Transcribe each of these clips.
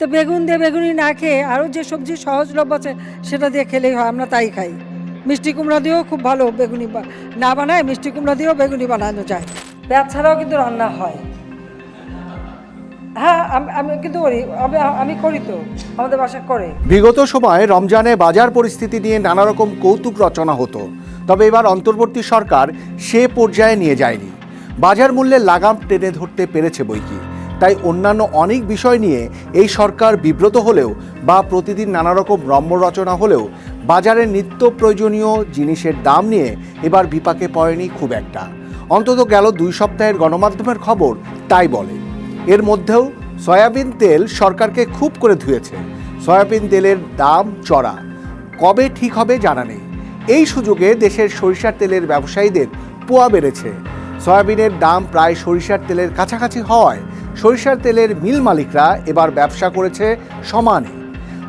তো বেগুন দিয়ে বেগুনি না খেয়ে আরও যে সবজি সহজলভ্য আছে, সেটা দিয়ে খেলেই হয়, আমরা তাই খাই। মিষ্টি কুমড়া দিয়েও খুব ভালো বেগুনি না বানায়, মিষ্টি কুমড়া দিয়েও বেগুনি বানানো যায়। পেঁয়াজ ছাড়াও কিন্তু রান্না হয়। হ্যাঁ আমি কিন্তু করি, আমি করি তো, আমাদের বাসা করে। বিগত সময়ে রমজানে বাজার পরিস্থিতি নিয়ে নানা রকম কৌতুক রচনা হতো। তবে এবার অন্তর্বর্তী সরকার সে পর্যায়ে নিয়ে যায়নি। বাজার মূল্যে লাগাম টেনে ধরতে পেরেছে বইকি তাই অন্যান্য অনেক বিষয় নিয়ে এই সরকার বিব্রত হলেও বা প্রতিদিন নানা রকম রম্য রচনা হলেও বাজারের নিত্য প্রয়োজনীয় জিনিসের দাম নিয়ে এবার বিপাকে পড়েনি খুব একটা। অন্তত গেল দুই সপ্তাহের গণমাধ্যমের খবর তাই বলে। এর মধ্যেও সয়াবিন তেল সরকারকে খুব করে ধুয়েছে। সয়াবিন তেলের দাম চড়া। কবে ঠিক হবে জানা নেই। এই সুযোগে দেশের সরিষার তেলের ব্যবসায়ীদের পোয়া বেড়েছে। সয়াবিনের দাম প্রায় সরিষার তেলের কাছাকাছি হওয়ায় সরিষার তেলের মিল মালিকরা এবার ব্যবসা করেছে সমানে।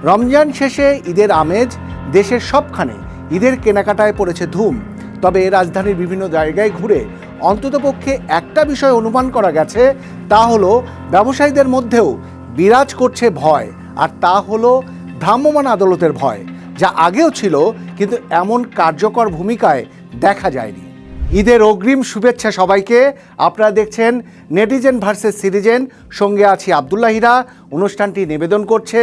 রমজান শেষে ঈদের আমেজ দেশের সবখানে। ঈদের কেনাকাটায় পড়েছে ধুম। তবে রাজধানীর বিভিন্ন জায়গায় ঘুরে অন্ততপক্ষে একটা বিষয় অনুমান করা গেছে, তা হলো ব্যবসায়ীদের মধ্যেও বিরাজ করছে ভয়, আর তা হলো ভ্রাম্যমাণ আদালতের ভয়, যা আগেও ছিল কিন্তু এমন কার্যকর ভূমিকায় দেখা যায়নি। ঈদের অগ্রিম শুভেচ্ছা সবাইকে। আপনারা দেখছেন নেটিজেন ভার্সেস সিটিজেন। সঙ্গে আছি আবদুল্লাহ হিরা। অনুষ্ঠানটি নিবেদন করছে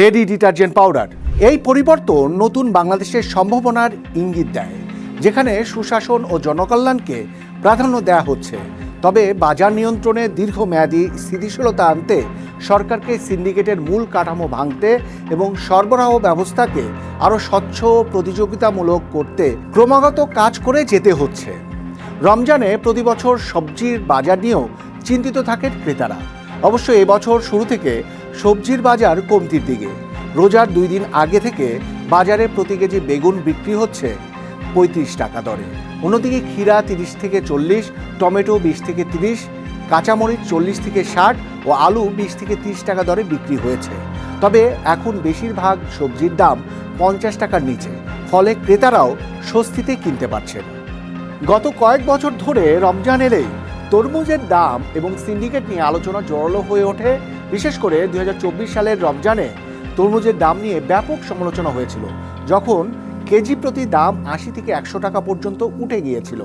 রেডি ডিটারজেন্ট পাউডার। এই পরিবর্তন নতুন বাংলাদেশের সম্ভাবনার ইঙ্গিত দেয়, যেখানে সুশাসন ও জনকল্যাণকে প্রাধান্য দেওয়া হচ্ছে। তবে বাজার নিয়ন্ত্রণে দীর্ঘমেয়াদী স্থিতিশীলতা আনতে সরকারকে সিন্ডিকেটের মূল কাঠামো ভাঙতে এবং সরবরাহ ব্যবস্থাকে আরও স্বচ্ছ প্রতিযোগিতামূলক করতে ক্রমাগত কাজ করে যেতে হচ্ছে। রমজানে প্রতি বছর সবজির বাজার নিয়েও চিন্তিত থাকেন ক্রেতারা। অবশ্য এবছর শুরু থেকে সবজির বাজার কমতির দিকে। রোজার দুই দিন আগে থেকে বাজারে প্রতি কেজি বেগুন বিক্রি হচ্ছে পঁয়ত্রিশ টাকা দরে। অন্যদিকে ক্ষীরা তিরিশ থেকে চল্লিশ, টমেটো বিশ থেকে তিরিশ, কাঁচামরিচ চল্লিশ থেকে ষাট ও আলু বিশ থেকে তিরিশ টাকা দরে বিক্রি হয়েছে। তবে এখন বেশিরভাগ সবজির দাম পঞ্চাশ টাকার নিচে, ফলে ক্রেতারাও স্বস্তিতে কিনতে পারছেন। গত কয়েক বছর ধরে রমজান এলেই তরমুজের দাম এবং সিন্ডিকেট নিয়ে আলোচনা জোরালো হয়ে ওঠে। বিশেষ করে দু হাজার চব্বিশ সালের রমজানে তরমুজের দাম নিয়ে ব্যাপক সমালোচনা হয়েছিল, যখন কেজি প্রতি দাম আশি থেকে একশো টাকা পর্যন্ত উঠে গিয়েছিল।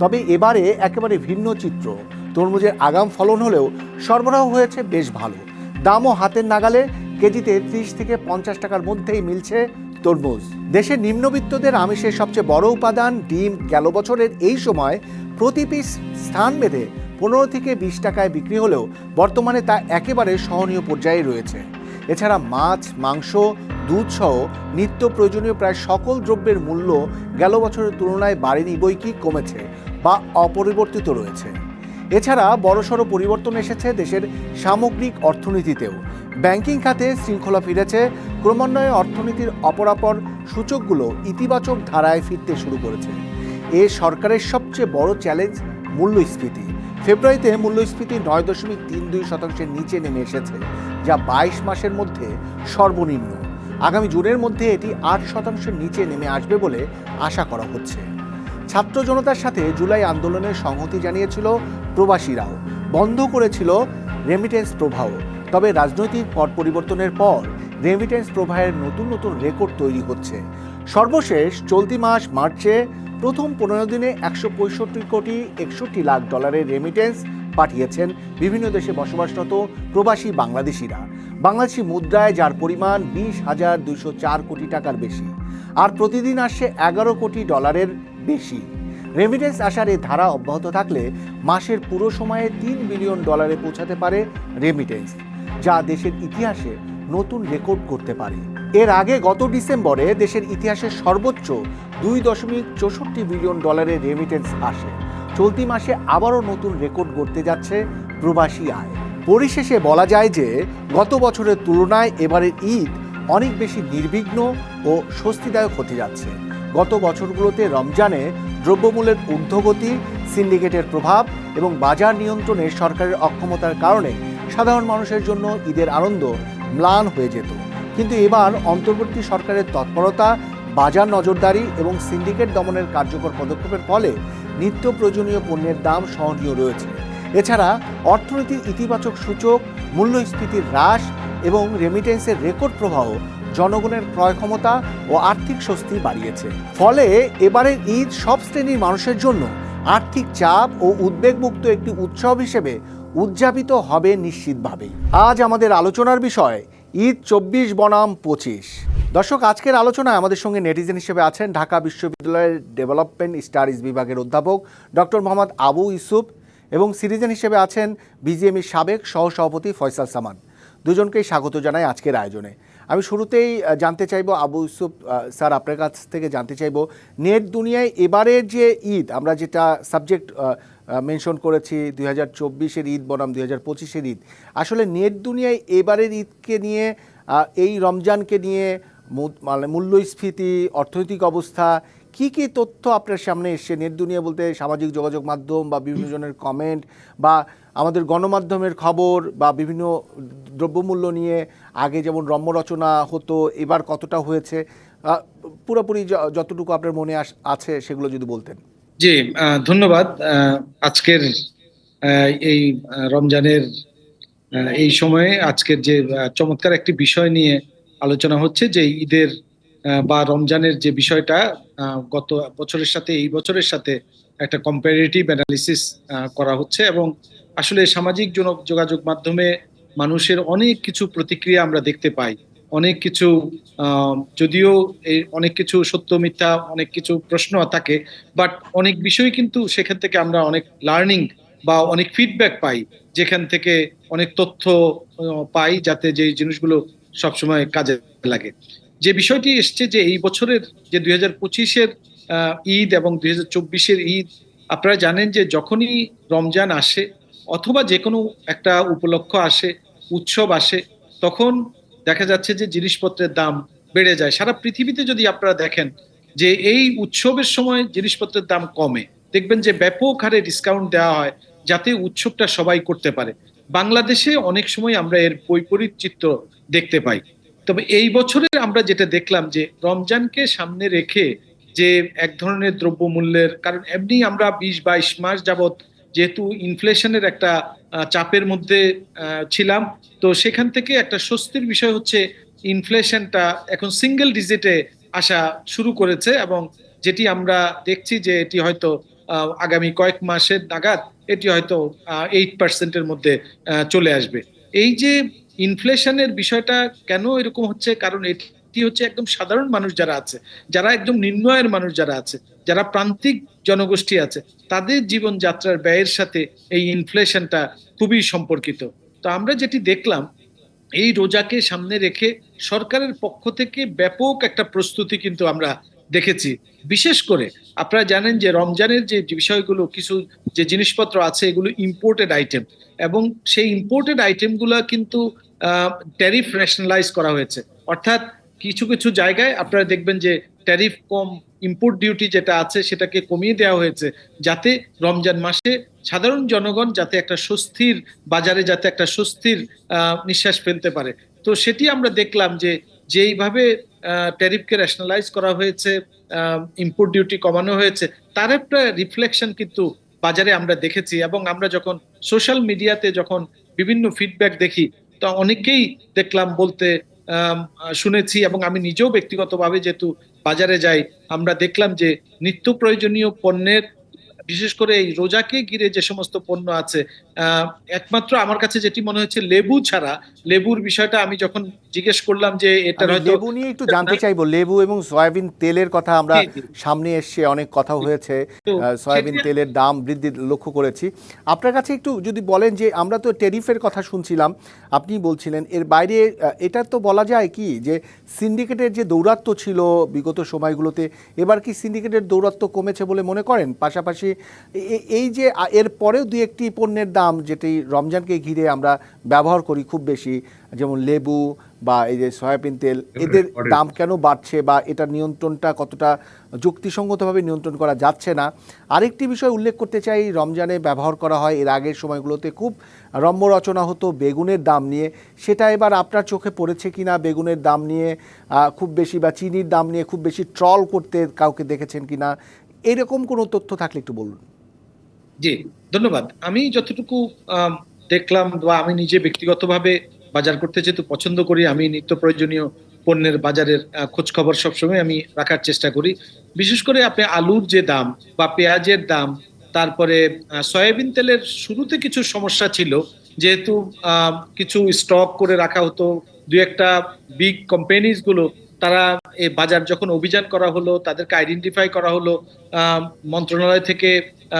তবে এবারে একেবারে ভিন্ন চিত্র। তরমুজের আগাম ফলন হলেও সরবরাহ হয়েছে বেশ ভালো। দামও হাতের নাগালে, কেজিতে ত্রিশ থেকে পঞ্চাশ টাকার মধ্যেই মিলছে তরমুজ। দেশের নিম্নবিত্তদের আমিষের সবচেয়ে বড় উপাদান ডিম গেল বছরের এই সময় প্রতি পিস স্থান বেঁধে পনেরো থেকে বিশ টাকায় বিক্রি হলেও বর্তমানে তা একেবারে সহনীয় পর্যায়ে রয়েছে। এছাড়া মাছ, মাংস দুধ সহ নিত্য প্রয়োজনীয় প্রায় সকল দ্রব্যের মূল্য গেল বছরের তুলনায় বাড়েনি, বই কি কমেছে বা অপরিবর্তিত রয়েছে? এছাড়া বড়সড় পরিবর্তন এসেছে দেশের সামগ্রিক অর্থনীতিতেও। ব্যাংকিং খাতে শৃঙ্খলা ফিরেছে, ক্রমান্বয়ে অর্থনীতির অপরাপর সূচকগুলো ইতিবাচক ধারায় ফিরতে শুরু করেছে। এ সরকারের সবচেয়ে বড় চ্যালেঞ্জ মূল্যস্ফীতি। ফেব্রুয়ারিতে মূল্যস্ফীতি নয় দশমিক তিন দুই শতাংশের নিচে নেমে এসেছে, যা বাইশ মাসের মধ্যে সর্বনিম্ন। আগামী জুনের মধ্যে এটি আট শতাংশের নিচে নেমে আসবে বলে আশা করা হচ্ছে। ছাত্র জনতার সাথে জুলাই আন্দোলনের সংহতি জানিয়েছিল প্রবাসীরাও। বন্ধ করেছিল রেমিটেন্স প্রবাহ তবে রাজনৈতিক পট পরিবর্তনের পর রেমিটেন্স প্রবাহের নতুন নতুন রেকর্ড তৈরি হচ্ছে। সর্বশেষ চলতি মাস মার্চে প্রথম পনেরো দিনে একশো পঁয়ষট্টি কোটি একষট্টি লাখ ডলারের রেমিটেন্স পাঠিয়েছেন বিভিন্ন দেশে বসবাসরত প্রবাসী বাংলাদেশিরা। বাংলাদেশি মুদ্রায় যার পরিমাণ বিশ হাজার দুশো চার কোটি টাকার বেশি, আর প্রতিদিন আসছে এগারো কোটি ডলারের বেশি। রেমিটেন্স আসার এই ধারা অব্যাহত থাকলে মাসের পুরো সময়ে তিন বিলিয়ন ডলারে পৌঁছাতে পারে রেমিটেন্স যা দেশের ইতিহাসে নতুন রেকর্ড করতে পারে। এর আগে গত ডিসেম্বরে দেশের ইতিহাসের সর্বোচ্চ দুই দশমিক চৌষট্টি বিলিয়ন ডলারের রেমিটেন্স আসে। চলতি মাসে আবারও নতুন রেকর্ড করতে যাচ্ছে প্রবাসী আয়। পরিশেষে বলা যায় যে গত বছরের তুলনায় এবারের ঈদ অনেক বেশি নির্বিঘ্ন ও স্বস্তিদায়ক হতে যাচ্ছে। গত বছরগুলোতে রমজানে দ্রব্যমূল্যের ঊর্ধ্বগতি, সিন্ডিকেটের প্রভাব এবং বাজার নিয়ন্ত্রণে সরকারের অক্ষমতার কারণে সাধারণ মানুষের জন্য ঈদের আনন্দ ম্লান হয়ে যেত। কিন্তু এবার অন্তর্বর্তী সরকারের তৎপরতা, বাজার নজরদারি এবং সিন্ডিকেট দমনের কার্যকর পদক্ষেপের ফলে নিত্য প্রয়োজনীয় পণ্যের দাম সহনীয় রয়েছে। এছাড়া অর্থনীতির ইতিবাচক সূচক, মূল্যস্ফীতির হ্রাস এবং রেমিটেন্সের রেকর্ড প্রবাহ জনগণের ক্রয় ক্ষমতা ও আর্থিক স্বস্তি বাড়িয়েছে। ফলে এবারের ঈদ সব শ্রেণির মানুষের জন্য আর্থিক চাপ ও উদ্বেগমুক্ত একটি উৎসব হিসেবে উদযাপিত হবে নিশ্চিতভাবেই। আজ আমাদের আলোচনার বিষয়, ঈদ চব্বিশ বনাম পঁচিশ। দর্শক, আজকের আলোচনায় আমাদের সঙ্গে নেটিজেন হিসেবে আছেন ঢাকা বিশ্ববিদ্যালয়ের ডেভেলপমেন্ট স্টাডিজ বিভাগের অধ্যাপক ডক্টর মোহাম্মদ আবু ইউসুফ। এবং সিটিজেন হিসেবে আছেন বিজিএমইর সাবেক সহসভাপতি ফয়সাল সামান দুজনকেই স্বাগত জানাই আজকের আয়োজনে। আমি শুরুতেই জানতে চাইব আবু ইউসুফ স্যার আপনার কাছ থেকে জানতে চাইব, নেট দুনিয়ায় এবারের যে ঈদ, আমরা যেটা সাবজেক্ট মেনশন করেছি দুই হাজার চব্বিশের ঈদ বনাম দুই হাজার পঁচিশের ঈদ। আসলে নেট দুনিয়ায় এবারের ঈদকে নিয়ে এই রমজানকে নিয়ে মানে মূল্যস্ফীতি, অর্থনৈতিক অবস্থা কি কি তথ্য আপনার সামনে এসছে? নেট দুনিয়া বলতে সামাজিক যোগাযোগ মাধ্যম বা বিভিন্ন জনের কমেন্ট বা আমাদের গণমাধ্যমের খবর বা বিভিন্ন দ্রব্যমূল্য নিয়ে আগে যেমন রম্য রচনা হতো, এবার কতটা হয়েছে? পুরোপুরি যতটুকু আপনার মনে আছে সেগুলো যদি বলতেন। জি ধন্যবাদ। আজকের এই রমজানের এই সময়ে আজকের যে চমৎকার একটি বিষয় নিয়ে আলোচনা হচ্ছে যে ঈদের বা রমজানের যে বিষয়টা গত বছরের সাথে, এই বছরের সাথে একটা কম্পারেটিভ অ্যানালিসিস করা হচ্ছে এবং আসলে সামাজিক যোগাযোগ মাধ্যমে মানুষের অনেক কিছু প্রতিক্রিয়া আমরা দেখতে পাই। অনেক কিছু যদিও অনেক কিছু সত্য, মিথ্যা, অনেক কিছু প্রশ্ন থাকে বাট অনেক বিষয় কিন্তু সেখান থেকে আমরা অনেক লার্নিং বা অনেক ফিডব্যাক পাই, যেখান থেকে অনেক তথ্য পাই যাতে যে জিনিসগুলো সবসময় কাজে লাগে। যে বিষয়টি এসছে যে এই বছরের যে দুই হাজার পঁচিশের ঈদ এবং দুই হাজার চব্বিশের ঈদ, আপনারা জানেন যে যখনই রমজান আসে অথবা যে কোনো একটা উপলক্ষ আসে, উৎসব আসে, তখন দেখা যাচ্ছে যে জিনিসপত্রের দাম বেড়ে যায়। সারা পৃথিবীতে যদি আপনারা দেখেন যে এই উৎসবের সময় জিনিসপত্রের দাম কমে, দেখবেন যে ব্যাপক হারে ডিসকাউন্ট দেওয়া হয় যাতে উৎসবটা সবাই করতে পারে। বাংলাদেশে অনেক সময় আমরা এর বৈপরীত চিত্র দেখতে পাই। তবে এই বছরের আমরা যেটা দেখলাম যে রমজানকে সামনে রেখে যে এক ধরনের দ্রব্যমূল্যের, কারণ এমনি আমরা বিশ বাইশ মাস যাবত যেহেতু ইনফ্লেশনের একটা চাপের মধ্যে ছিলাম, তো সেখান থেকে একটা স্বস্তির বিষয় হচ্ছে ইনফ্লেশনটা এখন সিঙ্গেল ডিজিটে আসা শুরু করেছে এবং যেটি আমরা দেখছি যে এটি হয়তো আগামী কয়েক মাসের নাগাদ এটি হয়তো এইট পার্সেন্টের মধ্যে চলে আসবে। এই যে ইনফ্লেশনের বিষয়টা কেন এরকম হচ্ছে? কারণ এটি হচ্ছে একদম সাধারণ মানুষ যারা আছে, যারা একদম নিম্ন আয়ের মানুষ যারা আছে, যারা প্রান্তিক জনগোষ্ঠী আছে, তাদের জীবনযাত্রার ব্যয়ের সাথে এই ইনফ্লেশনটা খুবই সম্পর্কিত। তো আমরা যেটি দেখলাম, এই রোজাকে সামনে রেখে সরকারের পক্ষ থেকে ব্যাপক একটা প্রস্তুতি কিন্তু আমরা দেখেছি। বিশেষ করে আপনারা জানেন যে রমজানের যে বিষয়গুলো, কিছু যে জিনিসপত্র আছে, এগুলো ইম্পোর্টেড আইটেম এবং সেই ইম্পোর্টেড আইটেমগুলো কিন্তু ট্যারিফ রেশনালাইজ করা হয়েছে। অর্থাৎ কিছু কিছু জায়গায় আপনারা দেখবেন যে ট্যারিফ কম ইম্পোর্ট ডিউটি যেটা আছে সেটাকে কমিয়ে দেওয়া হয়েছে যাতে রমজান মাসে সাধারণ জনগণ যাতে একটা স্বস্তির বাজারে যাতে একটা স্বস্তির নিঃশ্বাস ফেলতে পারে। তো সেটি আমরা দেখলাম যে যেইভাবে ট্যারিফকে রেশনালাইজ করা হয়েছে ইম্পোর্ট ডিউটি কমানো হয়েছে, তার একটা রিফ্লেকশন কিন্তু বাজারে আমরা দেখেছি এবং আমরা যখন সোশ্যাল মিডিয়াতে যখন বিভিন্ন ফিডব্যাক দেখি তো অনেকেই দেখলাম বলতে শুনেছি এবং আমি নিজেও ব্যক্তিগতভাবে যেহেতু বাজারে যাই, আমরা দেখলাম যে নিত্য প্রয়োজনীয় পণ্যের, বিশেষ করে এই রোজাকে ঘিরে যে সমস্ত পণ্য আছে একমাত্র আমার কাছে যেটি মনে হচ্ছে লেবু ছাড়া লেবুর বিষয়টা আমি যখন জিজ্ঞেস করলাম যে আমি হয়তো লেবু নিয়ে একটু জানতে চাইব। লেবু এবং সয়াবিন তেলের কথা আমরা। সামনে এসছে অনেক কথা হয়েছে। সয়াবিন তেলের দাম বৃদ্ধি লক্ষ্য করেছি। আপনার কাছে একটু যদি বলেন যে আমরা তো টেরিফের কথা শুনছিলাম আপনি বলছিলেন এর বাইরে এটা তো বলা যায় কি যে সিন্ডিকেটের যে দৌরাত্ম ছিল বিগত সময়গুলোতে এবার কি সিন্ডিকেটের দৌরাত্ম কমেছে বলে মনে করেন? পাশাপাশি এই যে এর পরেও দু একটি পণ্যের দাম যেটি রমজানকে ঘিরে আমরা ব্যবহার করি খুব বেশি যেমন লেবু বা এই যে সয়াবিন তেল এদের দাম কেন বাড়ছে বা এটা নিয়ন্ত্রণটা কতটা যুক্তিসঙ্গতভাবে নিয়ন্ত্রণ করা যাচ্ছে না। আরেকটি বিষয় উল্লেখ করতে চাই রমজানে ব্যবহার করা হয় এর আগের সময়গুলোতে খুব রম্য রচনা হতো বেগুনের দাম নিয়ে। সেটা এবার আপনার চোখে পড়েছে কিনা? বেগুনের দাম নিয়ে খুব বেশি বা চিনির দাম নিয়ে খুব বেশি ট্রল করতে কাউকে দেখেছেন কিনা? এরকম কোনো তথ্য থাকলে একটু বলুন। জি, ধন্যবাদ। আমি যতটুকু দেখলাম বা আমি নিজে ব্যক্তিগতভাবে বাজার করতে যেহেতু পছন্দ করি, আমি নিত্য প্রয়োজনীয় পণ্যের বাজারের খোঁজ খবর সবসময় আমি রাখার চেষ্টা করি। বিশেষ করে আপনি আলুর যে দাম বা পেঁয়াজের দাম, তারপরে সয়াবিন তেলের শুরুতে কিছু সমস্যা ছিল। যেহেতু কিছু স্টক করে রাখা হতো দু একটা বিগ কোম্পানিজগুলো তারা এই বাজার যখন অভিযান করা হলো, তাদেরকে আইডেন্টিফাই করা হলো মন্ত্রণালয় থেকে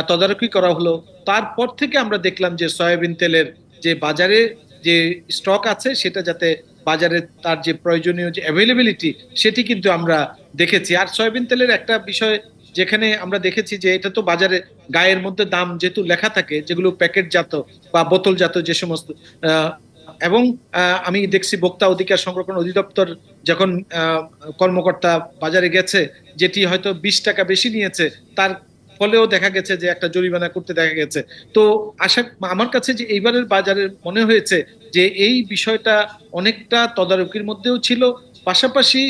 তদারকি করা হলো, তারপর থেকে আমরা দেখলাম যে সয়াবিন তেলের যে বাজারে যে স্টক আছে, সেটা যাতে বাজারে তার যে প্রয়োজনীয় যে অ্যাভেলেবিলিটি সেটি কিন্তু আমরা দেখেছি। আর সয়াবিন তেলের একটা বিষয় যেখানে আমরা দেখেছি যে এটা তো বাজারে গায়ের মধ্যে দাম যেহেতু লেখা থাকে, যেগুলো প্যাকেটজাত বা বোতলজাত যে সমস্ত এবং আমি দেখছি ভোক্তা অধিকার সংরক্ষণ অধিদপ্তর যখন কর্মকর্তা বাজারে গেছে যেটি হয়তো বিশ টাকা বেশি নিয়েছে তার ফলেও দেখা গেছে যে একটা জরিমানা করতে দেখা গেছে। তো আশা আমার কাছে যে এইবারের বাজারে মনে হয়েছে যে এই বিষয়টা অনেকটা তদারকির মধ্যেও ছিল পাশাপাশি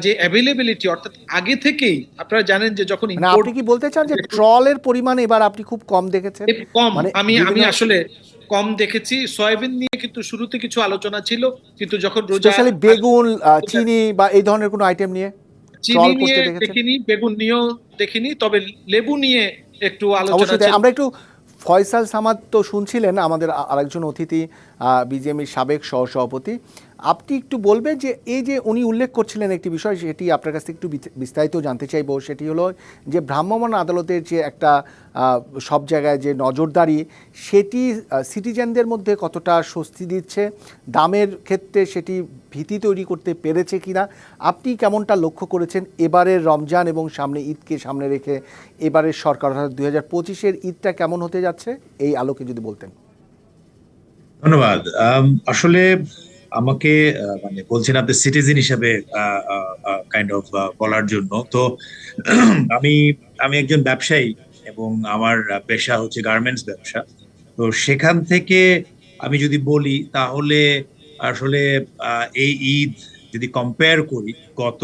যে অ্যাভেলেবিলিটি অর্থাৎ আগে থেকেই আপনারা জানেন যে যখন মানে আপনি কি বলতে চান যে ট্রলের পরিমাণ এবার আপনি খুব কম দেখেছেন? কম। মানে আমি আমি আসলে কম দেখেছি। সয়াবিন নিয়ে কিন্তু শুরুতে কিছু আলোচনা ছিল কিন্তু যখন রোজা বেগুন চিনি বা এই ধরনের কোনো আইটেম নিয়ে চিনি নিয়ে দেখিনি বেগুন নিয়েও দেখিনি তবে লেবু নিয়ে একটু আলোচনা আমরা একটু ফয়সাল সামাদ তো শুনছিলেন আমাদের আরেকজন অতিথি বিজেপির সাবেক সহসভাপতি। আপনি একটু বলবেন যে এই যে উনি উল্লেখ করছিলেন একটি বিষয়, সেটি আপনার কাছ থেকে একটু বিস্তারিত জানতে চাইব। সেটি হলো যে ভ্রাম্যমাণ আদালতের যে একটা সব জায়গায় যে নজরদারি, সেটি সিটিজেনদের মধ্যে কতটা স্বস্তি দিচ্ছে? দামের ক্ষেত্রে সেটি ভীতি তৈরি করতে পেরেছে কিনা? আপনি কেমনটা লক্ষ্য করেছেন? এবারের রমজান এবং সামনে ঈদকে সামনে রেখে এবারের সরকার, অর্থাৎ দুই হাজার পঁচিশের ঈদটা কেমন হতে যাচ্ছে? এই আলোকে যদি বলতেন। ধন্যবাদ। আসলে আমাকে মানে বলছেন আপনি সিটিজেন হিসাবে কাইন্ড অফ বলার জন্য। তো আমি আমি একজন ব্যবসায়ী এবং আমার পেশা হচ্ছে গার্মেন্টস ব্যবসা। তো সেখান থেকে আমি যদি বলি তাহলে আসলে এই ঈদ যদি কম্পেয়ার করি গত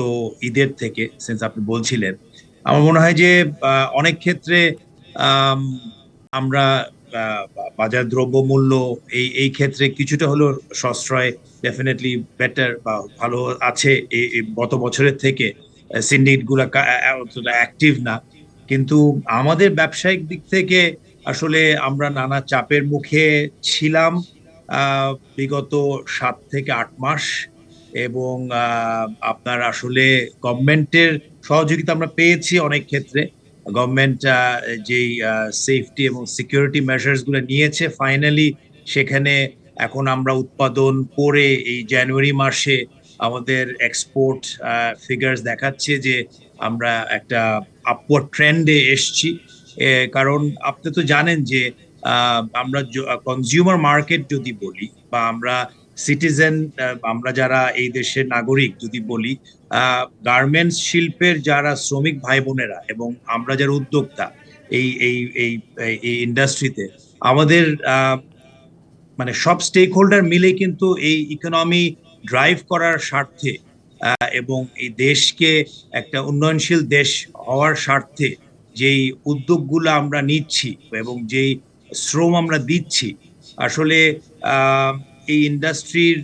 ঈদের থেকে সিন্স আপনি বলছিলেন, আমার মনে হয় যে অনেক ক্ষেত্রে আমরা বাজার দ্রব্য মূল্য এই এই ক্ষেত্রে কিছুটা হলো সশ্রয় ডেফিনেটলি বেটার বা ভালো আছে এই- গত বছরের থেকে। সিন্ডিকেটগুলা অ্যাক্টিভ না। কিন্তু আমাদের ব্যবসায়িক দিক থেকে আসলে আমরা নানা চাপের মুখে ছিলাম বিগত সাত থেকে আট মাস এবং আপনার আসলে গভর্নমেন্টের সহযোগিতা আমরা পেয়েছি অনেক ক্ষেত্রে। গভর্নমেন্ট যেই সেফটি এবং সিকিউরিটি মেজার্সগুলো নিয়েছে ফাইনালি সেখানে এখন আমরা উৎপাদন করে এই জানুয়ারি মাসে আমাদের এক্সপোর্ট ফিগার্স দেখাচ্ছে যে আমরা একটা আপওয়ার্ড ট্রেন্ডে এসছি। কারণ আপনি তো জানেন যে আমরা কনজিউমার মার্কেট যদি বলি বা আমরা সিটিজেন আমরা যারা এই দেশের নাগরিক যদি বলি গার্মেন্টস শিল্পের যারা শ্রমিক ভাই বোনেরা এবং আমরা যারা উদ্যোক্তা এই এই এই এই ইন্ডাস্ট্রিতে আমাদের মানে সব স্টেক হোল্ডার মিলে কিন্তু এই ইকোনমি ড্রাইভ করার স্বার্থে এবং এই দেশকে একটা উন্নয়নশীল দেশ হওয়ার স্বার্থে যেই উদ্যোগগুলো আমরা নিচ্ছি এবং যেই শ্রম আমরা দিচ্ছি, আসলে এই ইন্ডাস্ট্রির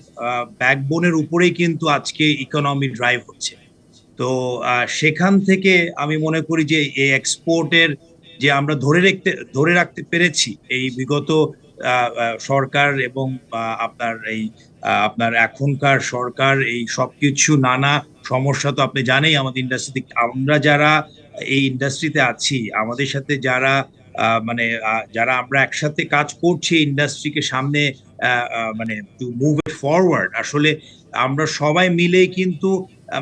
ব্যাকবোনের উপরেই কিন্তু আজকে ইকোনমি ড্রাইভ হচ্ছে। তো সেখান থেকে আমি মনে করি যে, এই এক্সপোর্টের যে আমরা ধরে রাখতে ধরে রাখতে পেরেছি, এই বিগত সরকার এবং আপনার এই আপনার এখনকার সরকার, এই সবকিছু নানা সমস্যা তো আপনি জানেই আমাদের ইন্ডাস্ট্রিতে আমরা যারা এই ইন্ডাস্ট্রিতে আছি, আমাদের সাথে যারা মানে যারা আমরা একসাথে কাজ করছি ইন্ডাস্ট্রিকে সামনে মানে টু মুভ ফরওয়ার্ড আসলে আমরা সবাই মিলে কিন্তু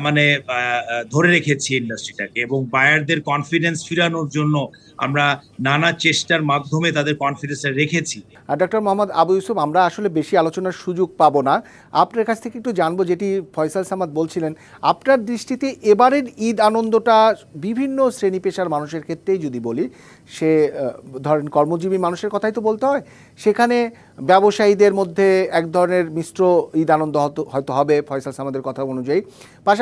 মানে ধরে রেখেছি ইন্ডাস্ট্রিটাকে এবং বায়ারদের কনফিডেন্স ফিরানোর জন্য আমরা নানা চেষ্টার মাধ্যমে তাদের কনফিডেন্স রেখেছি। আর ডক্টর মোহাম্মদ আবু ইউসুফ, আমরা আসলে বেশি আলোচনার সুযোগ পাবো না। আপনার কাছ থেকে একটু জানব, যেটি ফয়সাল সামাদ বলছিলেন, আপনার দৃষ্টিতে এবারের ঈদ আনন্দটা বিভিন্ন শ্রেণি পেশার মানুষের ক্ষেত্রেই যদি বলি, সে ধরেন কর্মজীবী মানুষের কথাই তো বলতে হয়, সেখানে ব্যবসায়ীদের মধ্যে এক ধরনের মিশ্র ঈদ আনন্দ হয়তো হবে ফয়সাল সামাদের কথা অনুযায়ী। পাশাপাশি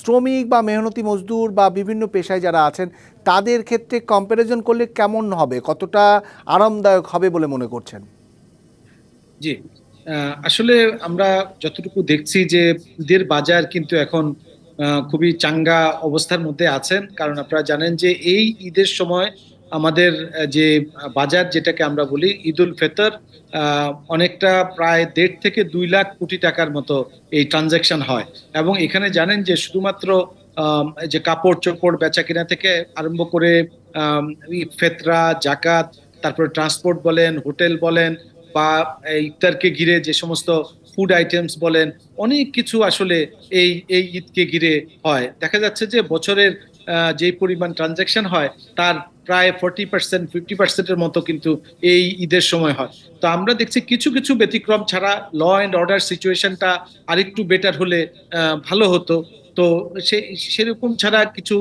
শ্রমিক বা মেহনতি মজদুর বা বিভিন্ন পেশায় যারা আছেন, তাদের ক্ষেত্রে কম্প্যারিজন করলে কেমন হবে? কতটা আরামদায়ক হবে বলে মনে করছেন? জি আসলে আমরা যতটুকু দেখছি যে ঈদের বাজার কিন্তু এখন খুবই চাঙ্গা অবস্থার মধ্যে আছেন। কারণ আপনারা জানেন যে এই ঈদের সময় আমাদের যে বাজার যেটাকে আমরা বলি ঈদ উল ফেতর অনেকটা প্রায় দেড় থেকে দুই লাখ কোটি টাকার মতো এই ট্রানজ্যাকশন হয়। এবং এখানে জানেন যে শুধুমাত্র যে কাপড় চোপড় বেচা কিনা থেকে আরম্ভ করে ফেতরা, জাকাত, তারপরে ট্রান্সপোর্ট বলেন, হোটেল বলেন, বা ইফতারকে ঘিরে যে সমস্ত ফুড আইটেমস বলেন, অনেক কিছু আসলে এই এই ঈদকে ঘিরে হয়। দেখা যাচ্ছে যে বছরের যে পরিমাণ ট্রানজ্যাকশন হয়, তার প্রায় ফোর্টি পার্সেন্ট ফিফটি পার্সেন্টের মতো কিন্তু এই ঈদের সময় হয়। তো আমরা দেখছি কিছু কিছু ব্যতিক্রম ছাড়া ল অ্যান্ড অর্ডার সিচুয়েশনটা আরেকটু বেটার হলে ভালো হতো। তো সে, সেরকম ছাড়া কিছু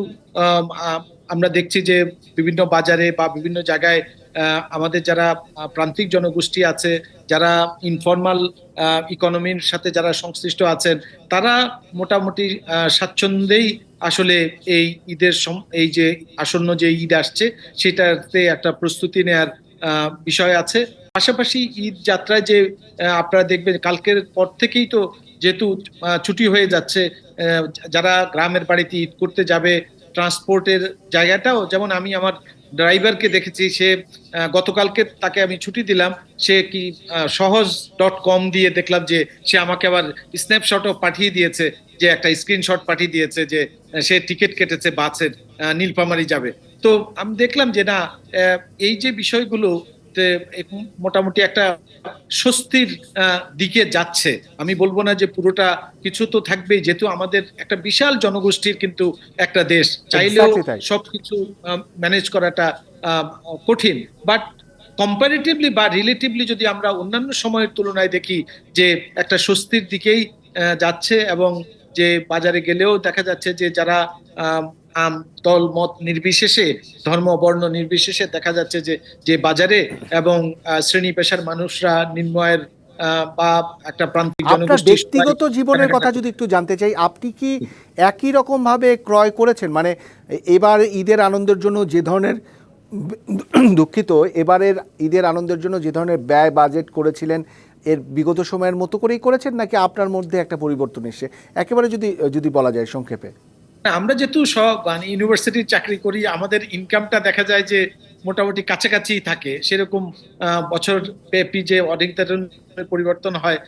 আমরা দেখছি যে বিভিন্ন বাজারে বা বিভিন্ন জায়গায় আমাদের যারা প্রান্তিক জনগোষ্ঠী আছে, যারা ইনফর্মাল ইকোনমির সাথে যারা সংশ্লিষ্ট আছেন, তারা মোটামুটি স্বাচ্ছন্দ্যেই আসলে এই ঈদের এই যে আসন্ন যে ঈদ আসছে, সেটাতে একটা প্রস্তুতি নেয়ার বিষয় আছে। পাশাপাশি ঈদ যাত্রায় যে আপনারা দেখবেন কালকের পর থেকেই তো যেহেতু ছুটি হয়ে যাচ্ছে যারা গ্রামের বাড়িতে ঈদ করতে যাবে ট্রান্সপোর্টের জায়গাটাও, যেমন আমি আমার ড্রাইভারকে দেখেছি, সে গতকালকে তাকে আমি ছুটি দিলাম, সে কি সহজ ডট কম দিয়ে দেখলাম যে সে আমাকে আবার স্ন্যাপশটও পাঠিয়ে দিয়েছে, যে একটা স্ক্রিনশট পাঠিয়ে দিয়েছে যে সে টিকিট কেটেছে, বাসের নীলপামারি যাবে। তো আমি দেখলাম যে না এই যে বিষয়গুলো এক- মোটামুটি একটা স্বস্তির দিকে যাচ্ছে। আমি বলব না যে পুরোটা কিছু তো থাকবেই যেহেতু আমাদের একটা বিশাল জনগোষ্ঠীর কিন্তু একটা দেশ। চাইলেও। সবকিছু ম্যানেজ করাটা কঠিন। বাট কম্পারেটিভলি বা রিলেটিভলি যদি আমরা অন্যান্য সময়ের তুলনায় দেখি যে একটা স্বস্তির দিকেই যাচ্ছে এবং যে বাজারে গেলেও দেখা যাচ্ছে যে যারা আম, দল মত নির্বিশেষে ধর্ম বর্ণ নির্বিশেষে দেখা যাচ্ছে যে যে বাজারে এবং শ্রেণি পেশার মানুষরা নিম্নয়ের আহ, বা একটা প্রান্তিক আপনার ব্যক্তিগত জীবনের কথা যদি একটু জানতে চাই আপনি কি একই রকম ভাবে ক্রয় করেছেন? মানে এবার ঈদের আনন্দের জন্য যে ধরনের দুঃখিত এবারের ঈদের আনন্দের জন্য যে ধরনের ব্যয় বাজেট করেছিলেন এর বিগত সময়ের মতো করেই করেছেন নাকি আপনার মধ্যে একটা পরিবর্তন এসে একেবারে যদি যদি বলা যায় সংক্ষেপে। না, আমরা যেহেতু সব মানে ইউনিভার্সিটির চাকরি করি আমাদের ইনকামটা দেখা যায় যে মোটামুটি কাছাকাছি থাকে, সেরকম বছর ব্যাপী যে অধিকতর পরিবর্তন হয়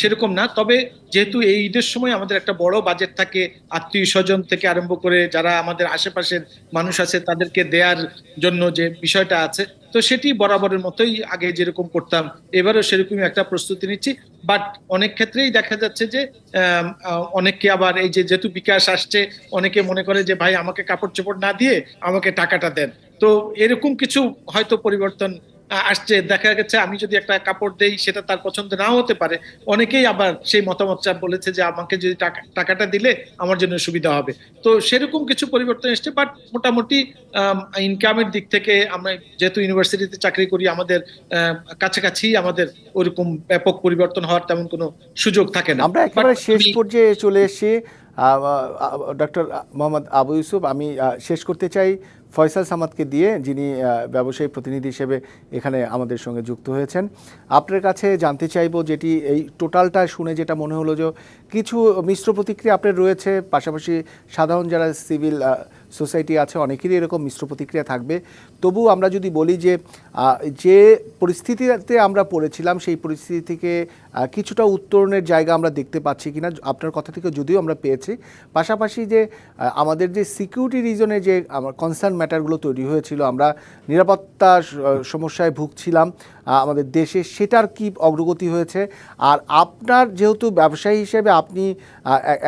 সেরকম না। তবে যেহেতু এই ঈদের সময় আমাদের একটা বড় বাজেট থাকে আত্মীয় স্বজন থেকে আরম্ভ করে যারা আমাদের আশেপাশের মানুষ আছে, তাদেরকে দেওয়ার জন্য যে বিষয়টা আছে, তো সেটি বরাবরের মতোই আগে যেরকম করতাম, এবারও সেরকমই একটা প্রস্তুতি নিচ্ছি। বাট অনেক ক্ষেত্রেই দেখা যাচ্ছে যে অনেককে আবার এই যে, যেহেতু বিকাশ আসছে, অনেকে মনে করে যে, ভাই, আমাকে কাপড় চোপড় না দিয়ে আমাকে টাকাটা দেন। তো এরকম কিছু হয়তো পরিবর্তন আসছে। দেখা গেছে আমি যদি একটা কাপড় দেই সেটা তার পছন্দ নাও হতে পারে। অনেকেই আবার সেই মতামতটা বলেছে যে আমাকে যদি টাকাটা দিলে আমার জন্য সুবিধা হবে। তো সেরকম কিছু পরিবর্তন এসছে বাট মোটামুটি ইনকামের দিক থেকে আমরা যেহেতু ইউনিভার্সিটিতে চাকরি করি আমাদের কাছাকাছি আমাদের ওরকম ব্যাপক পরিবর্তন হওয়ার তেমন কোনো সুযোগ থাকে না। আমরা একেবারে শেষ পর্যায়ে চলে এসে ডক্টর মোহাম্মদ আবু ইউসুফ আমি শেষ করতে চাই। ফয়সাল সামাদকে দিয়ে যিনি ব্যবসায়ী প্রতিনিধি হিসেবে এখানে আমাদের সঙ্গে যুক্ত হয়েছেন। আপনার কাছে জানতে চাইব যেটি এই টোটালটা শুনে যেটা মনে হলো যে কিছু মিশ্র প্রতিক্রিয়া আপনার রয়েছে, পাশাপাশি সাধারণ যারা সিভিল সোসাইটি আছে অনেকেরই এরকম মিশ্র প্রতিক্রিয়া থাকবে। তবু আমরা যদি বলি যে যে পরিস্থিতিতে আমরা পড়েছিলাম সেই পরিস্থিতি থেকে কিছুটা উত্তরণের জায়গা আমরা দেখতে পাচ্ছি কিনা আপনার কথা থেকে যদিও আমরা পেয়েছি। পাশাপাশি যে আমাদের যে সিকিউরিটি রিজনে যে আমার কনসার্ন ম্যাটারগুলো তৈরি হয়েছিল, আমরা নিরাপত্তা সমস্যায় ভুগছিলাম আমাদের দেশে, সেটার কি অগ্রগতি হয়েছে? আর আপনার যেহেতু ব্যবসায়ী হিসেবে আপনি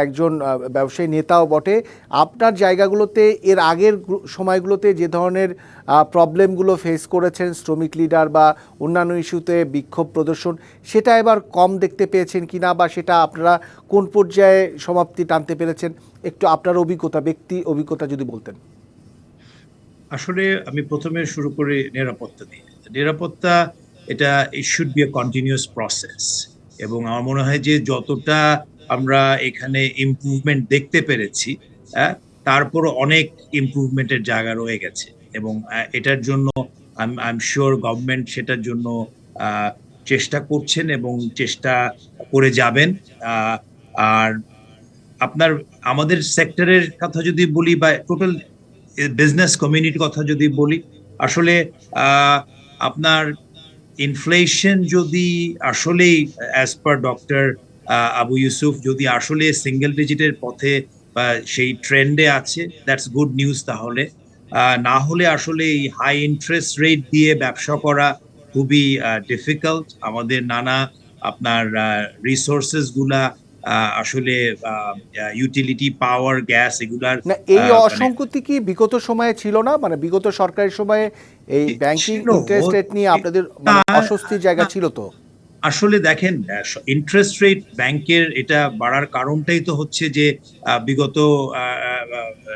একজন ব্যবসায়ী নেতাও বটে, আপনার জায়গাগুলোতে এর আগের সময়গুলোতে যে ধরনের প্রবলেমগুলো ফেস করেছেন শ্রমিক লিডার বা অন্যান্য ইস্যুতে বিক্ষোভ প্রদর্শন, সেটা এবার কম দেখতে পেয়েছেন কিনা বা সেটা আপনারা কোন পর্যায়ে সমাপ্তি টানতে পেরেছেন? একটু আপনার অভিজ্ঞতা, ব্যক্তি অভিজ্ঞতা যদি বলতেন। আসলে আমি প্রথমে শুরু করি নিরাপত্তা দিয়ে নিরাপত্তা, এটা it should be a continuous process এবং আমার মনে হয় যে যতটা আমরা এখানে ইমপ্রুভমেন্ট দেখতে পেরেছি তারপর অনেক ইমপ্রুভমেন্টের জায়গা রয়ে গেছে। এবং এটার জন্য আই এম শিওর গভর্নমেন্ট সেটার জন্য চেষ্টা করছেন এবং চেষ্টা করে যাবেন। আর আপনার, আমাদের সেক্টরের কথা যদি বলি বা টোটাল বিজনেস কমিউনিটির কথা যদি বলি আসলে আপনার ইনফ্লেশন যদি আসলেই as per doctor Abu Yusuf যদি আসলে সিঙ্গেল ডিজিটের পথে বা সেই ট্রেন্ডে আছে দ্যাটস গুড নিউজ তাহলে। না হলে আসলে এই হাই ইন্টারেস্ট রেট দিয়ে ব্যবসা করা খুবই ডিফিকাল্ট আমাদের নানা আপনার রিসোর্সেসগুলা আহ, আসলে ইউটিলিটি পাওয়ার গ্যাস এগুলার না এই মানে- কি বিগত সময়ে ছিল না? মানে বিগত সরকারের সময়ে এই ব্যাংকিং ইন্টারেস্ট রেট নিয়ে আপনাদের মানে অস্বস্তির জায়গা ছিল তো? আসলে দেখেন ইন্টারেস্ট রেট ব্যাংকের এটা বাড়ার কারণটাই তো হচ্ছে যে বিগত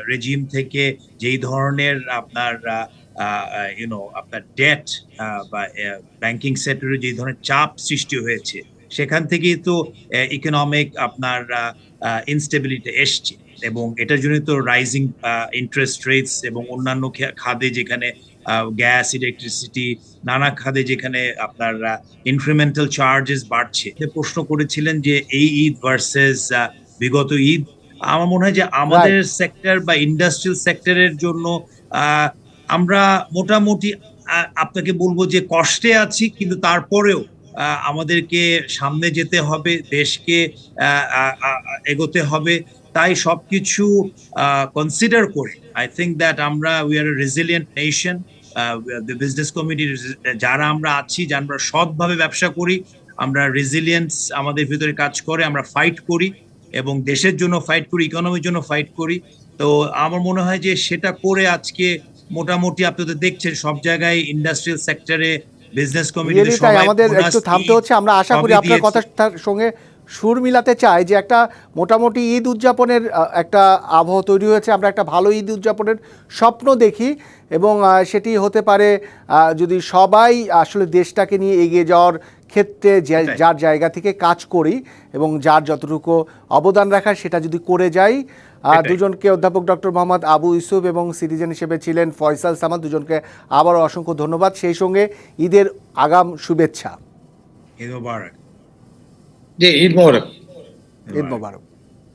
রেজিম থেকে যেই ধরনের আপনার ইউনো আপনার ডেট বা ব্যাংকিং সেক্টরে যে ধরনের চাপ সৃষ্টি হয়েছে সেখান থেকেই তো ইকোনমিক আপনার ইনস্টেবিলিটি এসছে। এবং এটার জন্য তো রাইজিং ইন্টারেস্ট রেটস এবং অন্যান্য খাদে যেখানে গ্যাস ইলেকট্রিসিটি নানা খাদে যেখানে আপনার ইনক্রিমেন্টাল চার্জেস বাড়ছে। প্রশ্ন করেছিলেন যে এই ঈদ ভার্সেস বিগত ঈদ আমার মনে হয় যে আমাদের সেক্টর বা ইন্ডাস্ট্রিয়াল সেক্টরের জন্য আহ, আমরা মোটামুটি আপনাকে বলব যে কষ্টে আছি কিন্তু তারপরেও আমাদেরকে সামনে যেতে হবে, দেশকে এগোতে হবে। তাই সবকিছু কনসিডার করে আই থিঙ্ক দ্যাট আমরা we are resilient nation business কমিটির যারা আমরা আছি, যারা আমরা সৎভাবে ব্যবসা করি, আমরা রেজিলিয়েন্স আমাদের ভিতরে কাজ করে, আমরা ফাইট করি এবং দেশের জন্য ফাইট করি ইকোনমির জন্য ফাইট করি। তো আমার মনে হয় যে সেটা করে আজকে মোটামুটি আপনাদের দেখছেন, সব জায়গায় ইন্ডাস্ট্রিয়াল সেক্টরে বিজনেস কমিটি আমাদের একটু থামতে হচ্ছে আমরা আশা করি আপনার কথার সঙ্গে সুর মিলাতে চাই যে একটা মোটামুটি ঈদ উদযাপনের একটা আবহ তৈরি হয়েছে আমরা একটা ভালো ঈদ উদযাপনের স্বপ্ন দেখি এবং সেটি হতে পারে যদি সবাই আসলে দেশটাকে নিয়ে এগিয়ে যাওয়ার ক্ষেত্রে যার জায়গা থেকে কাজ করি এবং যার যতটুকু অবদান রাখার সেটা যদি করে যাই। দুজনকে অধ্যাপক ডক্টর মোহাম্মদ আবু ইউসুফ এবং সিটিজেন হিসেবে ছিলেন ফয়সাল সামাদ। দুজনকে আবার অসংখ্য ধন্যবাদ। সেই সঙ্গে ঈদের আগাম শুভেচ্ছা। ঈদ মোবারক। যে ঈদ মোবারক। ঈদ মোবারক।